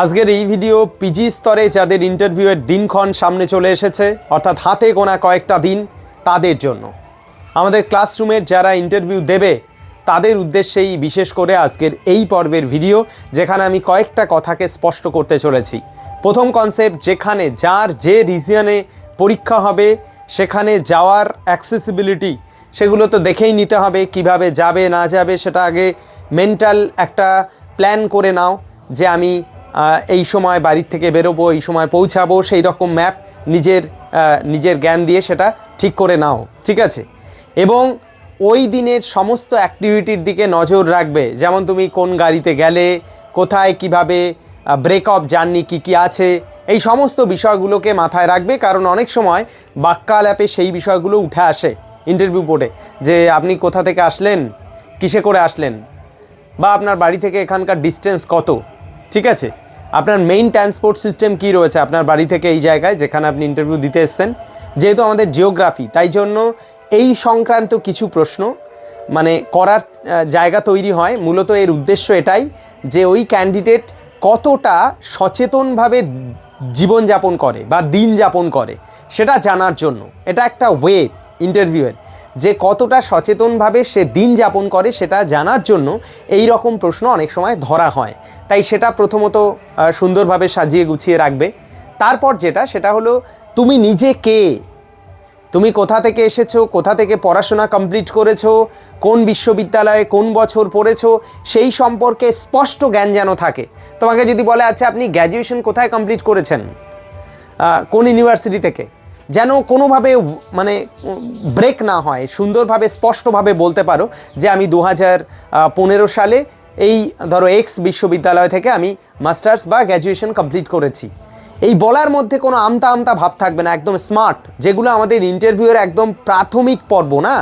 আজকের এই video PG স্তরে যাদের ইন্টারভিউয়ের দিনক্ষণ সামনে চলে এসেছে, অর্থাৎ হাতে গোনা কয়েকটা দিন তাদের জন্য। আমাদের ক্লাসরুমের যারা ইন্টারভিউ দেবে, তাদের উদ্দেশ্যেই বিশেষ করে আজকের এই পর্বের ভিডিও, যেখানে আমি কয়েকটা কথাকে স্পষ্ট করতে চলেছি। প্রথম কনসেপ্ট যেখানে যার যে রিজিয়নে পরীক্ষা হবে, সেখানে যাওয়ার অ্যাক্সেসিবিলিটি সেগুলো তো দেখেই নিতে হবে, কীভাবে যাবে, না যাবে, সেটা আগে মেন্টাল একটা প্ল্যান করে নাও, যে আমি এই সময় বাড়ির থেকে বেরোবো, এই সময় পৌঁছাবো, সেই রকম ম্যাপ নিজের নিজের জ্ঞান দিয়ে সেটা ঠিক করে নাও, ঠিক আছে? এবং ওই দিনের সমস্ত অ্যাক্টিভিটির দিকে নজর রাখবে, যেমন তুমি কোন গাড়িতে গেলে, কোথায় কীভাবে ব্রেকআপ জার্নি কী কী আছে, এই সমস্ত বিষয়গুলোকে মাথায় রাখবে, কারণ অনেক সময় বাক্যাল অ্যাপে সেই বিষয়গুলো উঠে আসে ইন্টারভিউ বোর্ডে যে আপনি কোথা থেকে আসলেন, কিসে করে আসলেন, বা আপনার বাড়ি থেকে এখানকার ডিস্টেন্স কত, ঠিক আছে? আপনার মেইন ট্রান্সপোর্ট সিস্টেম কি রয়েছে আপনার বাড়ি থেকে এই জায়গায়, যেখানে আপনি ইন্টারভিউ দিতে এসছেন? যেহেতু আমাদের জিওগ্রাফি তাই জন্য এই সংক্রান্ত কিছু প্রশ্ন মানে করার জায়গা তৈরি হয়। মূলত এর উদ্দেশ্য এটাই যে ওই ক্যান্ডিডেট কতটা সচেতনভাবে জীবনযাপন করে বা দিন যাপন করে, সেটা জানার জন্য। এটা একটা ওয়ে ইন্টারভিউয়ের যে কতটা সচেতনভাবে সে দিন যাপন করে সেটা জানার জন্য এই রকম প্রশ্ন অনেক সময় ধরা হয়। তাই সেটা প্রথমত সুন্দরভাবে সাজিয়ে গুছিয়ে রাখবে। তারপর যেটা, সেটা হলো তুমি নিজে কে? তুমি কোথা থেকে এসেছ? কোথা থেকে পড়াশোনা কমপ্লিট করেছ? কোন বিশ্ববিদ্যালয়ে কোন বছর পড়েছো? সেই সম্পর্কে স্পষ্ট জ্ঞান যেন থাকে। তোমাকে যদি বলে আচ্ছা আপনি গ্র্যাজুয়েশন কোথায় কমপ্লিট করেছেন? কোন ইউনিভার্সিটি থেকে? যেন কোনোভাবে মানে ব্রেক না হয়, সুন্দরভাবে, স্পষ্টভাবে বলতে পারো যে আমি দু হাজার পনেরো সালে এই, ধরো এক্স বিশ্ববিদ্যালয় থেকে আমি মাস্টার্স বা গ্র্যাজুয়েশন কমপ্লিট করেছি। এই বলার মধ্যে কোনো আমতা আমতা ভাব থাকবে না, একদম স্মার্ট। যেগুলো আমাদের ইন্টারভিউয়ের একদম প্রাথমিক পর্ব না?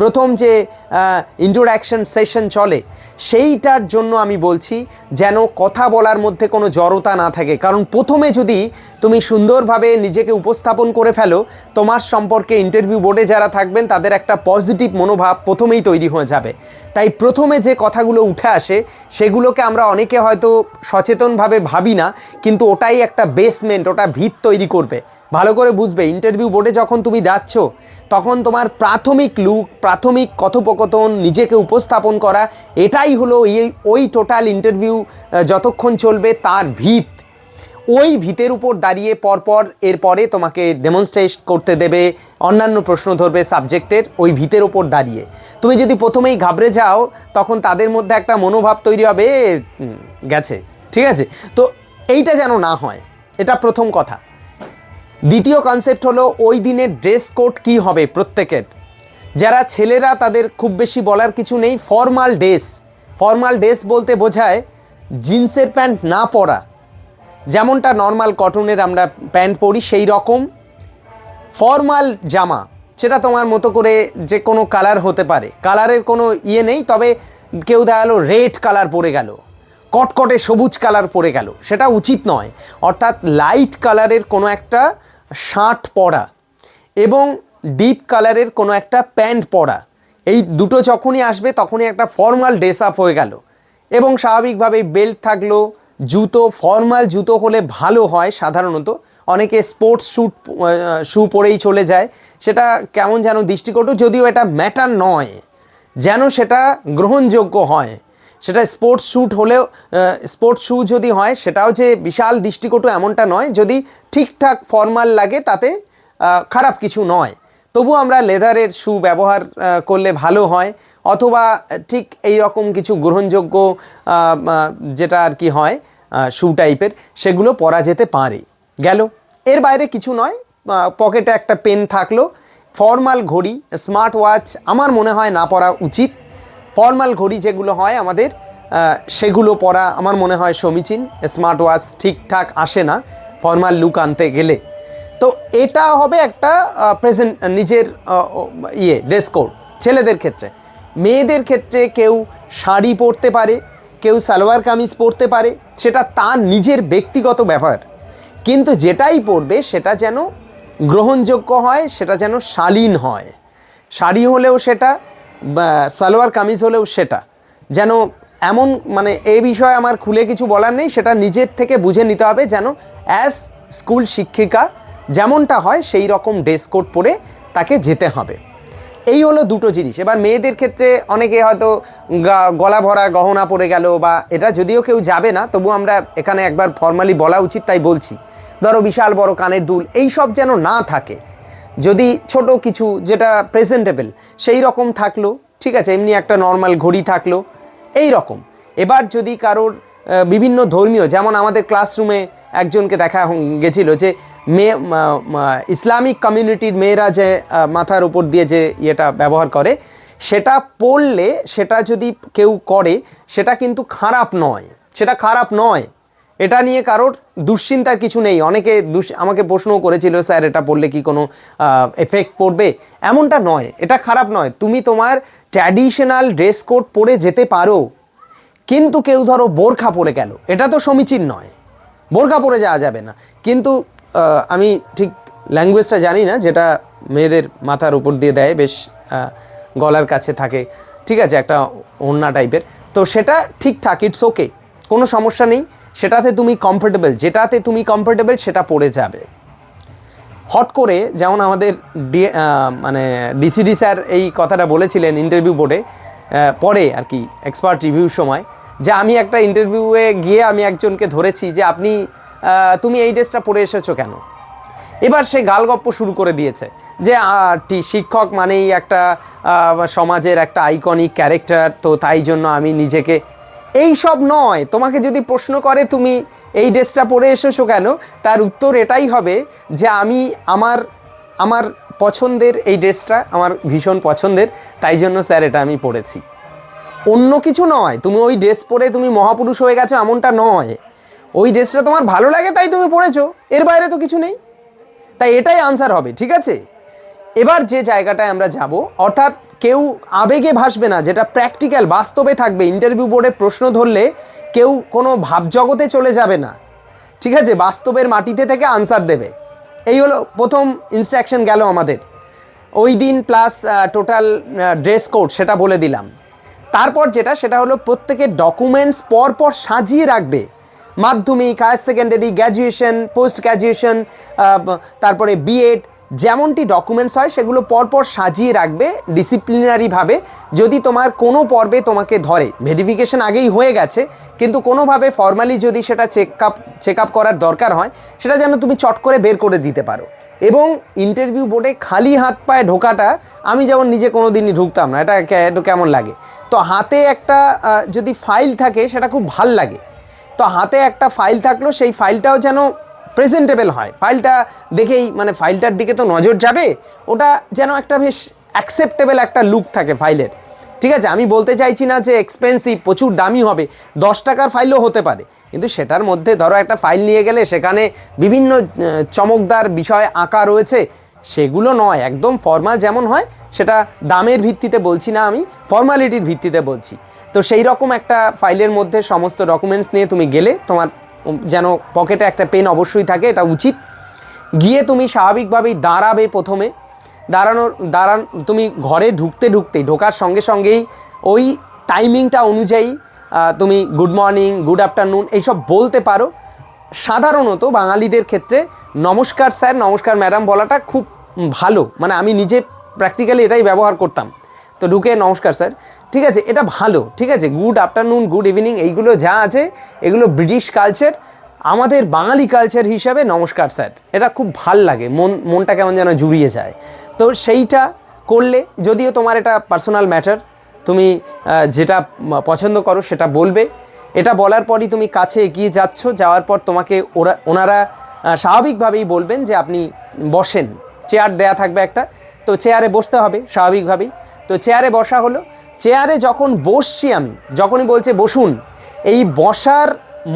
প্রথম যে ইন্ট্রোডাকশন সেশন চলে সেইটার জন্য আমি বলছি যেন কথা বলার মধ্যে কোনো জড়তা না থাকে। কারণ প্রথমে যদি তুমি সুন্দরভাবে নিজেকে উপস্থাপন করে ফেলো, তোমার সম্পর্কে ইন্টারভিউ বোর্ডে যারা থাকবেন, তাদের একটা পজিটিভ মনোভাব প্রথমেই তৈরি হয়ে যাবে। তাই প্রথমে যে কথাগুলো উঠে আসে, সেগুলোকে আমরা অনেকে হয়তো সচেতনভাবে ভাবি না, কিন্তু ওটাই একটা বেসমেন্ট ওটা ভিত তৈরি করবে। ভালো করে বুঝবে। ইন্টারভিউ বোর্ডে যখন তুমি যাচ্ছ, তখন তোমার প্রাথমিক লুক প্রাথমিক কথোপকথন, নিজেকে উপস্থাপন করা, এটাই হলো এই, ওই টোটাল ইন্টারভিউ যতক্ষণ চলবে তার ভিত। ওই ভিতের উপর দাঁড়িয়ে পরপর এরপরে তোমাকে ডেমনস্ট্রেট করতে দেবে, অন্যান্য প্রশ্ন ধরবে সাবজেক্টের ওই ভিতের ওপর দাঁড়িয়ে। তুমি যদি প্রথমেই ঘাবড়ে যাও, তখন তাদের মধ্যে একটা মনোভাব তৈরি হবে গেছে। ঠিক আছে? তো এইটা যেন না হয়, এটা প্রথম কথা। দ্বিতীয় কনসেপ্ট হলো ওই দিনের ড্রেস কোড কী হবে প্রত্যেকের। যারা ছেলেরা তাদের খুব বেশি বলার কিছু নেই ফর্মাল ড্রেস ফর্মাল ড্রেস বলতে বোঝায় জিন্সের প্যান্ট না পরা। যেমনটা নর্মাল কটনের আমরা প্যান্ট পরি, সেই রকম। ফর্মাল জামা, সেটা তোমার মতো করে যে কোনো কালার হতে পারে। কালারের কোনো ইয়ে নেই, তবে কেউ দেখা গেলো রেড কালার পরে গেল, কটকটে সবুজ কালার পরে গেল, সেটা উচিত নয়। অর্থাৎ লাইট কালারের কোনো একটা শার্ট পরা এবং ডিপ কালারের কোনো একটা প্যান্ট পরা। এই দুটো যখনই আসবে তখনই একটা ফর্মাল ড্রেস আপ হয়ে গেল এবং স্বাভাবিকভাবে বেল্ট থাকল, জুতো, ফর্মাল জুতো হলে ভালো হয় সাধারণত। অনেকে স্পোর্টস শ্যুট শ্যু পরেই চলে যায়। সেটা কেমন যেন দৃষ্টিকটু, যদিও এটা ম্যাটার নয়, যেন সেটা গ্রহণযোগ্য হয়। সেটা স্পোর্টস শ্যুট হলেও স্পোর্টস শ্যু যদি হয়, সেটাও যে বিশাল দৃষ্টিকটু এমনটা নয়, যদি ঠিকঠাক ফর্মাল লাগে, তাতে খারাপ কিছু নয়। তবু আমরা লেদারের শু ব্যবহার করলে ভালো হয়, অথবা ঠিক এই রকম কিছু গ্রহণযোগ্য যেটা আর কি হয় শু টাইপের সেগুলো পরা যেতে পারে। গেল। এর বাইরে কিছু নয় পকেটে একটা পেন থাকল। ফর্মাল ঘড়ি স্মার্ট ওয়াচ আমার মনে হয় না পরা উচিত। ফর্মাল ঘড়ি যেগুলো হয় আমাদের সেগুলো পরা আমার মনে হয় সমীচীন। স্মার্ট ওয়াচ ঠিকঠাক আসে না ফর্মাল লুক আনতে গেলে। তো এটা হবে একটা প্রেজেন্ট নিজের ইয়ে ড্রেস কোড ছেলেদের ক্ষেত্রে। মেয়েদের ক্ষেত্রে কেউ শাড়ি পরতে পারে, কেউ সালোয়ার কামিজ পরতে পারে, সেটা তার নিজের ব্যক্তিগত ব্যাপার কিন্তু যেটাই পরবে, সেটা যেন গ্রহণযোগ্য হয়, সেটা যেন শালীন হয়। শাড়ি হলেও সেটা সালোয়ার কামিজ হলেও সেটা। যেন এমন মানে এই বিষয়ে আমার খুলে কিছু বলার নেই, সেটা নিজের থেকে বুঝে নিতে হবে যেন অ্যাজ স্কুল শিক্ষিকা যেমনটা হয়, সেই রকম ড্রেস কোড পরে তাকে যেতে হবে। এই হলো দুটো জিনিস। এবার মেয়েদের ক্ষেত্রে অনেকে হয়তো গলা ভরা, গহনা পড়ে গেল বা এটা যদিও কেউ যাবে না, তবু আমরা এখানে একবার ফর্মালি বলা উচিত, তাই বলছি। ধরো বিশাল, বড়, কানের দুল, এই সব যেন না থাকে। যদি ছোট কিছু যেটা প্রেজেন্টেবল সেই রকম থাকল, ঠিক আছে, এমনি একটা নর্মাল ঘড়ি থাকল এই রকম এবার যদি কারোর বিভিন্ন ধর্মীয়, যেমন আমাদের ক্লাসরুমে একজনকে দেখা গেছিল যে মেয়ে ইসলামিক কমিউনিটির মেয়েরা যে মাথার উপর দিয়ে যে ইয়েটা ব্যবহার করে, সেটা পড়লে সেটা যদি কেউ করে, সেটা কিন্তু খারাপ নয়। সেটা খারাপ নয়। এটা নিয়ে কারোর দুশ্চিন্তার কিছু নেই। অনেকে আমাকে প্রশ্নও করেছিল, স্যার, এটা পড়লে কি কোনো এফেক্ট পড়বে? এমনটা নয়। এটা খারাপ নয়। তুমি তোমার ট্র্যাডিশনাল ড্রেস কোড পরে যেতে পারো, কিন্তু কেউ ধরো বোরখা পরে গেল। এটা তো সমীচীন নয়। বোরখা পরে যাওয়া যাবে না। কিন্তু আমি ঠিক ল্যাঙ্গুয়েজটা জানি না, যেটা মেয়েদের মাথার উপর দিয়ে দেয়, বেশ গলার কাছে থাকে। ঠিক আছে, একটা ওড়না টাইপের তো সেটা ঠিকঠাক ইটস ওকে কোনো সমস্যা নেই। সেটাতে তুমি কমফোর্টেবল যেটাতে তুমি কমফোর্টেবল সেটা পড়ে যাবে। হট করে যেমন আমাদের ডি মানে ডিসিডি স্যার এই কথাটা বলেছিলেন ইন্টারভিউ বোর্ডে পরে আর কি এক্সপার্ট রিভিউর সময়, যে আমি একটা ইন্টারভিউয়ে গিয়ে আমি একজনকে ধরেছি যে আপনি তুমি এই ড্রেসটা পরে এসেছ কেন? এবার সে গালগপ্প শুরু করে দিয়েছে যে টি- শিক্ষক মানেই একটা সমাজের একটা আইকনিক ক্যারেক্টার তো তাই জন্য আমি নিজেকে এই সব নয়। তোমাকে যদি প্রশ্ন করে তুমি এই ড্রেসটা পরে এসেছ কেন? তার উত্তর এটাই হবে যে আমি আমার আমার পছন্দের এই ড্রেসটা আমার ভীষণ পছন্দের, তাই জন্য স্যার এটা আমি পরেছি। অন্য কিছু নয়। তুমি ওই ড্রেস পরে তুমি মহাপুরুষ হয়ে গেছো এমনটা নয়। ওই ড্রেসটা তোমার ভালো লাগে তাই তুমি পরেছো। এর বাইরে তো কিছু নেই। তাই এটাই আনসার হবে, ঠিক আছে? এবার যে জায়গাটায় আমরা যাব, অর্থাৎ কেউ আবেগে ভাসবে না, যেটা প্র্যাকটিক্যাল বাস্তবে থাকবে। ইন্টারভিউ বোর্ডে প্রশ্ন ধরলে কেউ কোনো ভাবজগতে চলে যাবে না। ঠিক আছে? বাস্তবের মাটিতে থেকে আনসার দেবে। এই হলো প্রথম ইনস্ট্রাকশন গেল আমাদের। ওই দিন প্লাস টোটাল ড্রেস কোড সেটা বলে দিলাম। তারপর যেটা, সেটা হলো প্রত্যেকের ডকুমেন্টস পর পর সাজিয়ে রাখবে। মাধ্যমিক higher secondary graduation post graduation তারপরে বিএড যেমনটি ডকুমেন্টস হয়, সেগুলো পরপর সাজিয়ে রাখবে ডিসিপ্লিনারিভাবে যদি তোমার কোনো পর্বে তোমাকে ধরে ভেরিফিকেশন আগেই হয়ে গেছে, কিন্তু কোনোভাবে ফর্মালি যদি সেটা চেক আপ চেক আপ করার দরকার হয়, সেটা যেন তুমি চট করে বের করে দিতে পারো। এবং ইন্টারভিউ বোর্ডে খালি হাত পায়ে ঢোকাটা, আমি যেমন নিজে কোনো দিনই ঢুকতাম না, এটা একটু কেমন লাগে? তো হাতে একটা যদি ফাইল থাকে, সেটা খুব ভালো লাগে। তো হাতে একটা ফাইল থাকল, সেই ফাইলটাও যেন প্রেজেন্টেবল হয়। ফাইলটা দেখেই মানে ফাইলটার দিকে তো নজর যাবে, ওটা যেন একটা বেশ অ্যাকসেপ্টেবল একটা লুক থাকে ফাইলের ঠিক আছে, আমি বলতে চাইছি না যে এক্সপেন্সিভ প্রচুর দামি হবে, দশ টাকার ফাইলও হতে পারে। কিন্তু সেটার মধ্যে ধরো একটা ফাইল নিয়ে গেলে সেখানে বিভিন্ন চমকদার বিষয় আঁকা রয়েছে, সেগুলো নয়, একদম ফর্মাল যেমন হয়, সেটা দামের ভিত্তিতে বলছি না আমি ফর্মালিটির ভিত্তিতে বলছি। তো সেই রকম একটা ফাইলের মধ্যে সমস্ত ডকুমেন্টস নিয়ে তুমি গেলে তোমার যেন পকেটে একটা পেন অবশ্যই থাকে, এটা উচিত। গিয়ে তুমি স্বাভাবিকভাবেই দাঁড়াবে প্রথমে। দাঁড়ানোর, দাঁড়ান, তুমি ঘরে ঢুকতে ঢুকতেই, ঢোকার সঙ্গে সঙ্গেই ওই টাইমিংটা অনুযায়ী তুমি গুড মর্নিং গুড আফটারনুন এইসব বলতে পারো। সাধারণত বাঙালিদের ক্ষেত্রে নমস্কার স্যার, নমস্কার ম্যাডাম বলাটা খুব ভালো। মানে আমি নিজে প্র্যাকটিক্যালি এটাই ব্যবহার করতাম। তো ঢুকে নমস্কার স্যার। ঠিক আছে, এটা ভালো, ঠিক আছে গুড আফটারনুন গুড ইভিনিং এইগুলো যা আছে, এগুলো ব্রিটিশ কালচার আমাদের বাঙালি কালচার হিসাবে নমস্কার স্যার, এটা খুব ভালো লাগে, মন, মনটা কেমন যেন জুড়িয়ে যায়। তো সেইটা করলে, যদিও তোমার এটা পার্সোনাল ম্যাটার তুমি যেটা পছন্দ করো সেটা বলবে। এটা বলার পরই তুমি কাছে এগিয়ে যাচ্ছ, যাওয়ার পর তোমাকে ওরা, ওনারা স্বাভাবিকভাবেই বলবেন যে আপনি বসেন চেয়ার দেয়া থাকবে একটা, তো চেয়ারে বসতে হবে, স্বাভাবিকভাবেই। তো চেয়ারে বসা হলো চেয়ারে যখন বসছি আমি, যখনই বলছে বসুন, এই বসার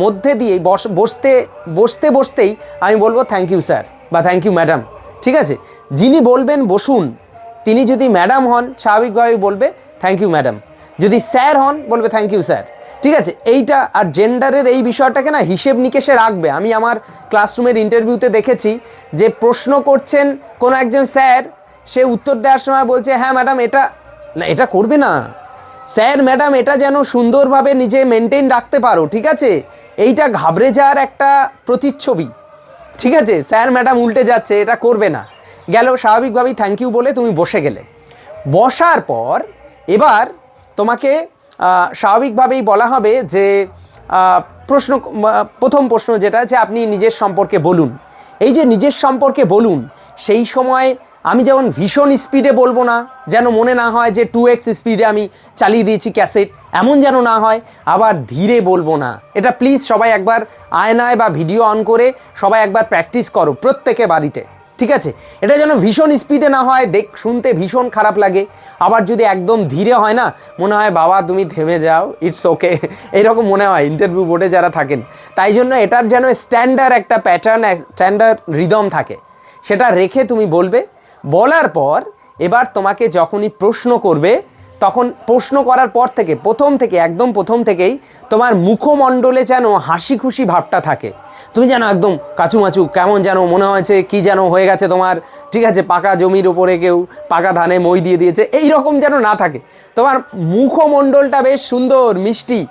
মধ্যে দিয়ে বস, বসতে বসতে বসতেই আমি বলব থ্যাংক ইউ স্যার বা থ্যাংক ইউ ম্যাডাম ঠিক আছে? যিনি বলবেন বসুন, তিনি যদি ম্যাডাম হন, স্বাভাবিকভাবেই বলবে থ্যাংক ইউ ম্যাডাম যদি স্যার হন, বলবে থ্যাংক ইউ স্যার ঠিক আছে? এইটা আর জেন্ডারের এই বিষয়টাকে না হিসেব নিকেশে রাখবে। আমি আমার ক্লাসরুমের ইন্টারভিউতে দেখেছি যে প্রশ্ন করছেন কোনো একজন স্যার সে উত্তর দেওয়ার সময় বলছে হ্যাঁ ম্যাডাম এটা না, এটা করবে না। স্যার, ম্যাডাম, এটা যেন সুন্দরভাবে নিজে মেনটেন রাখতে পারো, ঠিক আছে? এইটা ঘাবড়ে যাওয়ার একটা প্রতিচ্ছবি। ঠিক আছে? স্যার, ম্যাডাম উল্টে যাচ্ছে, এটা করবে না। গেল, স্বাভাবিকভাবেই থ্যাংক ইউ বলে তুমি বসে গেলে। বসার পর এবার তোমাকে স্বাভাবিকভাবেই বলা হবে যে প্রশ্ন প্রথম প্রশ্ন যেটা যে আপনি নিজের সম্পর্কে বলুন। এই যে নিজের সম্পর্কে বলুন, সেই সময় আমি যেমন ভীষণ স্পিডে বলব না, যেন মনে না হয় যে টু এক্স স্পিডে আমি চালিয়ে দিয়েছি ক্যাসেট, এমন যেন না হয়, আবার ধীরে বলব না। এটা প্লিজ সবাই একবার আয়নায় বা ভিডিও অন করে সবাই একবার প্র্যাকটিস করো প্রত্যেকে বাড়িতে, ঠিক আছে? এটা যেন ভীষণ স্পিডে না হয়, দেখ, শুনতে ভীষণ খারাপ লাগে, আবার যদি একদম ধীরে হয় না, মনে হয়, বাবা, তুমি থেমে যাও ইটস ওকে এইরকম মনে হয় ইন্টারভিউ বোর্ডে যারা থাকেন। তাই জন্য এটার যেন স্ট্যান্ডার্ড একটা প্যাটার্ন স্ট্যান্ডার্ড রিদম থাকে। সেটা রেখে তুমি বলবে বলার পর এবার তোমাকে যখনই প্রশ্ন করবে, তখন প্রশ্ন করার পর থেকে, প্রথম থেকে, একদম প্রথম থেকেই তোমার মুখমণ্ডলে যেন হাসি খুশি ভাবটা থাকে। তুমি যেন একদম কাচুমাচু, কেমন যেন মনে হয়েছে, কি যেন হয়ে গেছে তোমার, ঠিক আছে, পাকা জমির উপরে কেউ পাকা ধানে মই দিয়ে দিয়েছে এই রকম যেন না থাকে। তোমার মুখমণ্ডলটা বেশ সুন্দর, মিষ্টি।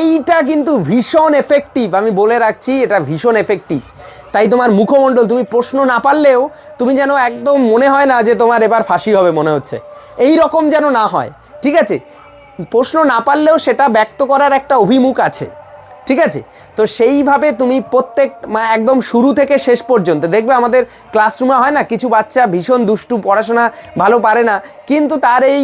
এইটা কিন্তু ভীষণ এফেক্টিভ আমি বলে রাখছি, এটা ভীষণ এফেক্টিভ তাই তোমার মুখমণ্ডল, তুমি প্রশ্ন না পারলেও তুমি যেন একদম মনে হয় না যে তোমার এবার ফাঁসি হবে মনে হচ্ছে। এই রকম যেন না হয়, ঠিক আছে? প্রশ্ন না পারলেও সেটা ব্যক্ত করার একটা অভিমুখ আছে। ঠিক আছে? তো সেইভাবে তুমি প্রত্যেক মা একদম শুরু থেকে শেষ পর্যন্ত, দেখবে আমাদের ক্লাসরুমে হয় না, কিছু বাচ্চা ভীষণ দুষ্টু, পড়াশোনা ভালো পারে না, কিন্তু তার এই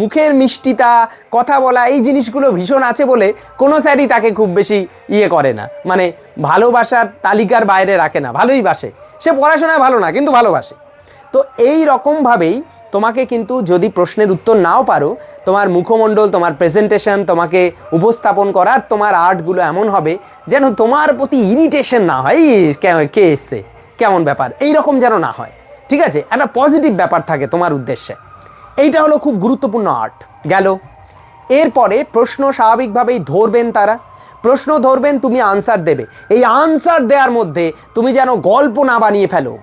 মুখের মিষ্টিতা, কথা বলা, এই জিনিসগুলো ভীষণ আছে বলে কোনো স্যারই তাকে খুব বেশি ইয়ে করে না। মানে ভালোবাসার তালিকার বাইরে রাখে না, ভালোই বাসে। সে পড়াশোনায় ভালো না, কিন্তু ভালোবাসে। তো এই রকমভাবেই তোমাকে কিন্তু যদি প্রশ্নের উত্তর নাও পারো তোমার মুখমণ্ডল তোমার প্রেজেন্টেশন তোমাকে উপস্থাপন করার তোমার আর্টগুলো এমন হবে যেন তোমার প্রতি ইরিটেশন না হয়। "এই, কে- কে এসছে? কেমন ব্যাপার? এই রকম যেন না হয়। ঠিক আছে? একটা পজিটিভ ব্যাপার থাকে তোমার উদ্দেশ্যে। এইটা হলো খুব গুরুত্বপূর্ণ আর্ট গেল। এরপরে প্রশ্ন স্বাভাবিকভাবেই ধরবেন তারা। প্রশ্ন ধরবেন তুমি আনসার দেবে। এই আনসার দেওয়ার মধ্যে তুমি যেন গল্প না বানিয়ে ফেলো।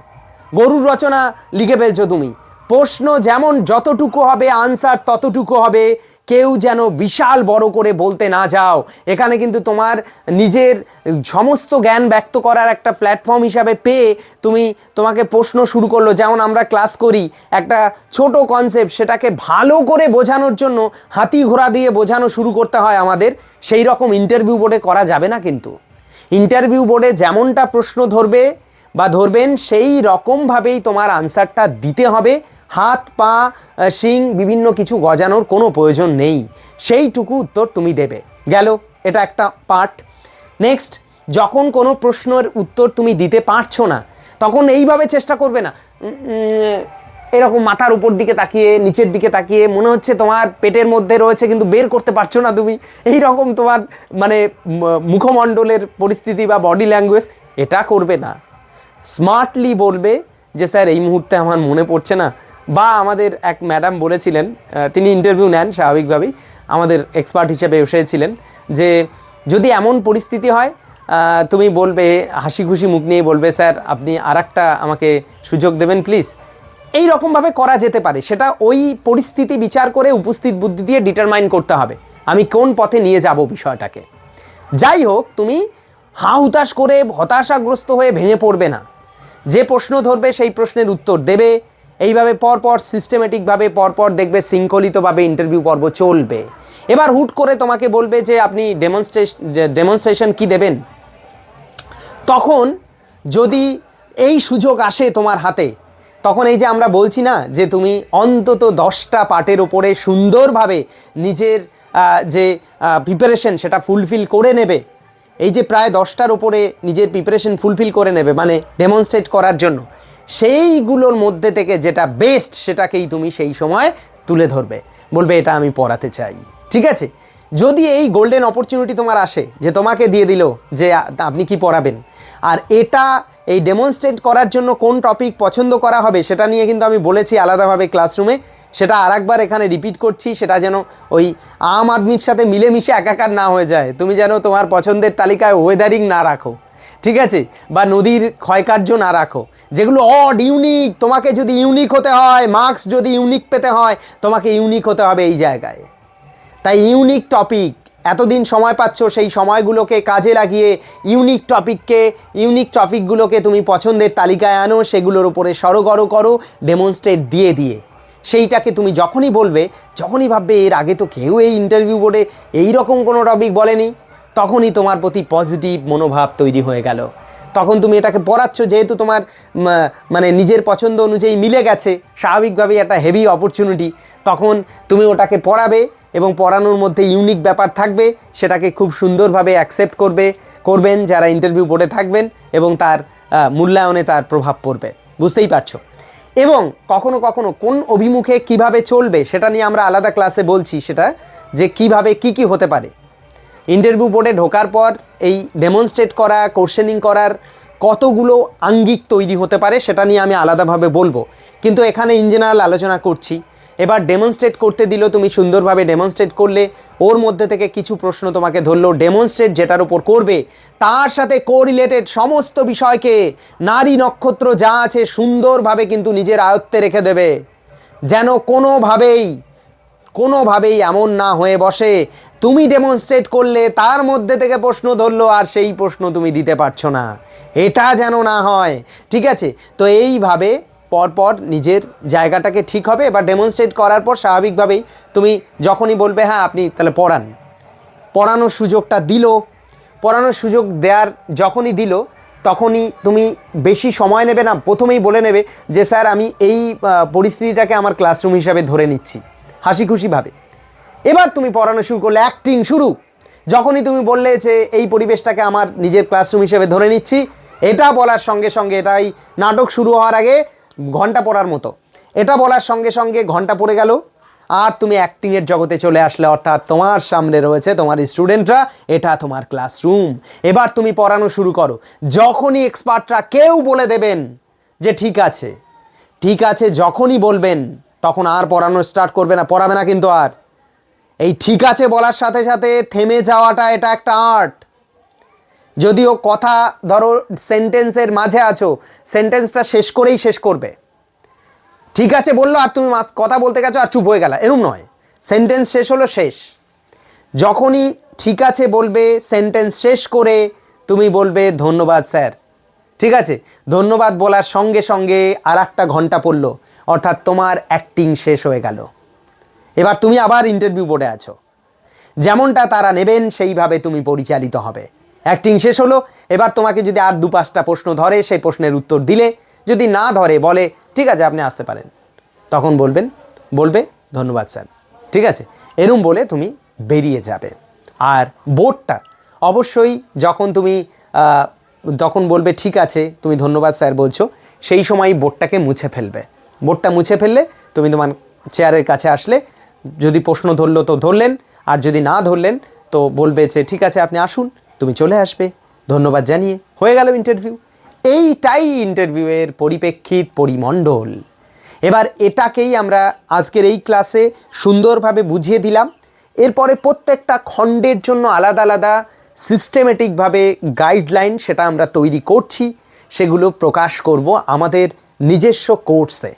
গরুর রচনা লিখে ফেলছো তুমি। প্রশ্ন যেমন যতটুকু হবে আনসার ততটুকু হবে। কেউ যেন বিশাল বড় করে বলতে না যাও। এখানে কিন্তু তোমার নিজের সমস্ত জ্ঞান ব্যক্ত করার একটা প্ল্যাটফর্ম হিসাবে পেয়ে তুমি তোমাকে প্রশ্ন শুরু করল। যেমন আমরা ক্লাস করি, একটা ছোট কনসেপ্ট সেটাকে ভালো করে বোঝানোর জন্য হাতি ঘোড়া দিয়ে বোঝানো শুরু করতে হয় আমাদের। সেই রকম ইন্টারভিউ বোর্ডে করা যাবে না কিন্তু। ইন্টারভিউ বোর্ডে যেমনটা প্রশ্ন ধরবে বা ধরবেন, সেই রকমভাবেই তোমার আনসারটা দিতে হবে। হাত, পা শিং, বিভিন্ন কিছু গজানোর কোনো প্রয়োজন নেই। সেইটুকু উত্তর তুমি দেবে। গেল, এটা একটা পার্ট নেক্সট যখন কোনো প্রশ্নের উত্তর তুমি দিতে পারছ না, তখন এইভাবে চেষ্টা করবে না। এরকম মাথার উপর দিকে তাকিয়ে, নিচের দিকে তাকিয়ে, মনে হচ্ছে তোমার পেটের মধ্যে রয়েছে কিন্তু বের করতে পারছ না তুমি। এই রকম তোমার মানে মুখমণ্ডলের পরিস্থিতি বা বডি ল্যাঙ্গুয়েজ এটা করবে না। স্মার্টলি বলবে যে, স্যার, এই মুহূর্তে আমার মনে পড়ছে না। বা আমাদের এক ম্যাডাম বলেছিলেন তিনি ইন্টারভিউ নেন স্বাভাবিকভাবেই, আমাদের এক্সপার্ট হিসেবে এসেছিলেন যে যদি এমন পরিস্থিতি হয় তুমি বলবে, হাসি খুশি মুখ নিয়ে বলবে, স্যার, আপনি আর আমাকে সুযোগ দেবেন প্লিজ এই রকমভাবে করা যেতে পারে, সেটা ওই পরিস্থিতি বিচার করে উপস্থিত বুদ্ধি দিয়ে ডিটারমাইন করতে হবে, আমি কোন পথে নিয়ে যাব বিষয়টাকে। যাই হোক, তুমি হা হুতাশ করে হতাশাগ্রস্ত হয়ে ভেঙে পড়বে না, যে প্রশ্ন ধরবে সেই প্রশ্নের উত্তর দেবে এইভাবে পরপর সিস্টেমেটিকভাবে পরপর দেখবে শৃঙ্খলিতভাবে ইন্টারভিউ পর্ব চলবে। এবার হুট করে তোমাকে বলবে যে, আপনি ডেমনস্ট্রেশন ডেমনস্ট্রেশন কী দেবেন? তখন যদি এই সুযোগ আসে তোমার হাতে, তখন এই যে আমরা বলছি না যে, তুমি অন্তত দশটা পার্টের ওপরে সুন্দরভাবে নিজের যে প্রিপারেশন সেটা ফুলফিল করে নেবে। এই যে প্রায় দশটার ওপরে নিজের প্রিপারেশন ফুলফিল করে নেবে মানে ডেমনস্ট্রেট করার জন্য। সেইগুলোর মধ্যে থেকে যেটা বেস্ট সেটাকেই তুমি সেই সময় তুলে ধরবে। বলবে, এটা আমি পড়াতে চাই। ঠিক আছে? যদি এই গোল্ডেন অপরচুনিটি তোমার আসে, যে তোমাকে দিয়ে দিল যে আপনি কি পড়াবেন? আর এটা এই ডেমনস্ট্রেট করার জন্য কোন টপিক পছন্দ করা হবে, সেটা নিয়ে কিন্তু আমি বলেছি আলাদাভাবে ক্লাসরুমে সেটা আরেকবার এখানে রিপিট করছি, সেটা যেন ওই আম আদমির সাথে মিলেমিশে একাকার না হয়ে যায়। তুমি যেন তোমার পছন্দের তালিকায় ওয়েদারিং না রাখো। ঠিক আছে? বা নদীর ক্ষয়কার্য না রাখো। যেগুলো অড ইউনিক তোমাকে যদি ইউনিক হতে হয় মার্কস যদি ইউনিক পেতে হয়, তোমাকে ইউনিক হতে হবে এই জায়গায়। তাই ইউনিক টপিক এতদিন সময় পাচ্ছ সেই সময়গুলোকে কাজে লাগিয়ে ইউনিক টপিককে ইউনিক টপিকগুলোকে তুমি পছন্দের তালিকায় আনো, সেগুলোর উপরে সরগর করো ডেমনস্ট্রেট দিয়ে দিয়ে। সেইটাকে তুমি যখনই বলবে, যখনই ভাববে এর আগে তো কেউ এই ইন্টারভিউ বোর্ডে এইরকম কোনো টপিক বলেনি, তখনই তোমার প্রতি পজিটিভ মনোভাব তৈরি হয়ে গেল। তখন তুমি এটাকে পড়াচ্ছ যেহেতু তোমার মানে নিজের পছন্দ অনুযায়ী মিলে গেছে, স্বাভাবিকভাবেই একটা হেভি অপরচুনিটি তখন তুমি ওটাকে পড়াবে এবং পড়ানোর মধ্যে ইউনিক ব্যাপার থাকবে, সেটাকে খুব সুন্দরভাবে অ্যাকসেপ্ট করবে, করবেন যারা ইন্টারভিউ বোর্ডে থাকবেন এবং তার মূল্যায়নে তার প্রভাব পড়বে। বুঝতেই পারছ? এবং কখনো কখনো কোন অভিমুখে কীভাবে চলবে, সেটা নিয়ে আমরা আলাদা ক্লাসে বলছি, সেটা যে কীভাবে কি কি হতে পারে। ইন্টারভিউ বোর্ডে ঢোকার পর এই ডেমনস্ট্রেট করা কোশ্চেনিং করার কতগুলো আঙ্গিক তৈরি হতে পারে সেটা নিয়ে আমি আলাদাভাবে বলব। কিন্তু এখানে ইন জেনারেল আলোচনা করছি। এবার ডেমনস্ট্রেট করতে দিল তুমি সুন্দরভাবে ডেমনস্ট্রেট করলে, ওর মধ্যে থেকে কিছু প্রশ্ন তোমাকে ধরলো ডেমনস্ট্রেট যেটার উপর করবে, তার সাথে কোরিলেটেড সমস্ত বিষয়কে, নারী নক্ষত্র যা আছে সুন্দরভাবে কিন্তু নিজের আয়ত্তে রেখে দেবে। যেন কোনোভাবেই কোনোভাবেই এমন না হয়ে বসে তুমি ডেমনস্ট্রেট করলে তার মধ্যে থেকে প্রশ্ন ধরলো আর সেই প্রশ্ন তুমি দিতে পারছ না। এটা যেন না হয়। ঠিক আছে? তো এইভাবে পরপর নিজের জায়গাটাকে ঠিক হবে এবার ডেমনস্ট্রেট করার পর স্বাভাবিকভাবেই তুমি যখনই বলবে হ্যাঁ আপনি তাহলে পড়ান। পড়ানোর সুযোগটা দিল। পড়ানোর সুযোগ দেওয়ার যখনই দিল, তখনই তুমি বেশি সময় নেবে না। প্রথমেই বলে নেবে যে, স্যার, আমি এই পরিস্থিতিটাকে আমার ক্লাসরুম হিসাবে ধরে নিচ্ছি। হাসি খুশিভাবে এবার তুমি পড়ানো শুরু করলে অ্যাক্টিং শুরু। যখনই তুমি বললে যে এই পরিবেশটাকে আমার নিজের ক্লাসরুম হিসেবে ধরে নিচ্ছি, এটা বলার সঙ্গে সঙ্গে এটাই নাটক শুরু হওয়ার আগে ঘণ্টা পড়ার মতো। এটা বলার সঙ্গে সঙ্গে ঘণ্টা পড়ে গেল, আর তুমি অ্যাক্টিংয়ের জগতে চলে আসলে, অর্থাৎ তোমার সামনে রয়েছে তোমার স্টুডেন্টরা এটা তোমার ক্লাসরুম এবার তুমি পড়ানো শুরু করো। যখনই এক্সপার্টরা কেউ বলে দেবেন যে ঠিক আছে ঠিক আছে যখনই বলবেন, তখন আর পড়ানো স্টার্ট করবে না, পড়াবে না কিন্তু আর। এই ঠিক আছে বলার সাথে সাথে থেমে যাওয়াটা এটা একটা আর্ট। যদিও কথা ধরো সেন্টেন্সের মাঝে আছো, সেন্টেন্সটা শেষ করেই শেষ করবে। ঠিক আছে বলল আর তুমি কথা বলতে গেছো আর চুপ হয়ে গেলা, এরম নয়। সেন্টেন্স শেষ হলো শেষ। যখনই ঠিক আছে বলবে, সেন্টেন্স শেষ করে তুমি বলবে, ধন্যবাদ স্যার। ঠিক আছে? ধন্যবাদ বলার সঙ্গে সঙ্গে আর একটা ঘণ্টা পড়ল, অর্থাৎ তোমার অ্যাক্টিং শেষ হয়ে গেল। এবার তুমি আবার ইন্টারভিউ বোর্ডে আছো। যেমনটা তারা নেবেন, সেইভাবে তুমি পরিচালিত হবে। অ্যাক্টিং শেষ হলো, এবার তোমাকে যদি আর দু পাঁচটা প্রশ্ন ধরে, সেই প্রশ্নের উত্তর দিলে, যদি না ধরে, বলে, ঠিক আছে, আপনি আসতে পারেন। তখন বলবেন, বলবে, ধন্যবাদ স্যার। ঠিক আছে? এরম বলে তুমি বেরিয়ে যাবে। আর বোর্ডটা অবশ্যই যখন তুমি যখন বলবে, ঠিক আছে, তুমি ধন্যবাদ স্যার বলছো, সেই সময় বোর্ডটাকে মুছে ফেলবে। বোর্ডটা মুছে ফেললে তুমি তোমার চেয়ারের কাছে আসলে যদি প্রশ্ন ধরলো তো ধরলেন, আর যদি না ধরলেন তো বলবে যে, ঠিক আছে, আপনি আসুন, তুমি চলে আসবে। ধন্যবাদ জানিয়ে হয়ে গেল ইন্টারভিউ এইটাই ইন্টারভিউয়ের পরিপ্রেক্ষিত পরিমণ্ডল। এবার এটাকেই আমরা আজকের এই ক্লাসে সুন্দরভাবে বুঝিয়ে দিলাম। এরপরে প্রত্যেকটা খণ্ডের জন্য আলাদা আলাদা সিস্টেমেটিকভাবে গাইডলাইন সেটা আমরা তৈরি করছি, সেগুলো প্রকাশ করব আমাদের নিজস্ব কোর্সে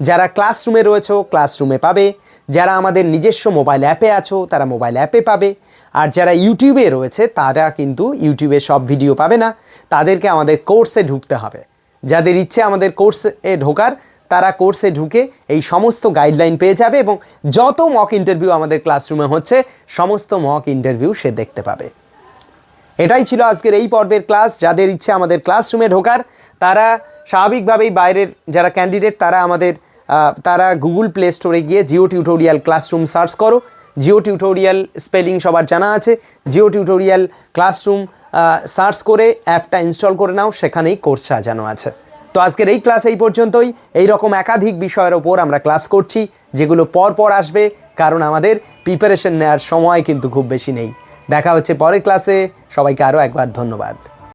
যারা ক্লাসরুমে রয়েছে ক্লাসরুমে পাবে যারা আমাদের নিজস্ব মোবাইল অ্যাপে আছো, তারা মোবাইল অ্যাপে পাবে। আর যারা ইউটিউবে রয়েছে, তারা কিন্তু ইউটিউবে সব ভিডিও পাবে না। তাদেরকে আমাদের কোর্সে ঢুকতে হবে। যাদের ইচ্ছে আমাদের কোর্সে ঢোকার, তারা কোর্সে ঢুকে এই সমস্ত গাইডলাইন পেয়ে যাবে এবং যত মক ইন্টারভিউ আমাদের ক্লাসরুমে হচ্ছে, সমস্ত মক ইন্টারভিউ সে দেখতে পাবে। এটাই ছিল আজকের এই পর্বের ক্লাস যাদের ইচ্ছে আমাদের ক্লাসরুমে ঢোকার, তারা স্বাভাবিকভাবেই বাইরের যারা ক্যান্ডিডেট তারা আমাদের তারা গুগল প্লে স্টোরে গিয়ে জিও টিউটোরিয়াল ক্লাসরুম সার্চ করো। জিও টিউটোরিয়াল স্পেলিং সবার জানা আছে। জিও টিউটোরিয়াল ক্লাসরুম সার্চ করে, অ্যাপটা ইনস্টল করে নাও, সেখানেই কোর্স সাজানো আছে। তো আজকের এই ক্লাস এই পর্যন্তই। এই রকম একাধিক বিষয়ের ওপর আমরা ক্লাস করছি, যেগুলো পর পর আসবে, কারণ আমাদের প্রিপারেশন নেওয়ার সময় কিন্তু খুব বেশি নেই। দেখা হচ্ছে পরের ক্লাসে। সবাইকে আরও একবার ধন্যবাদ।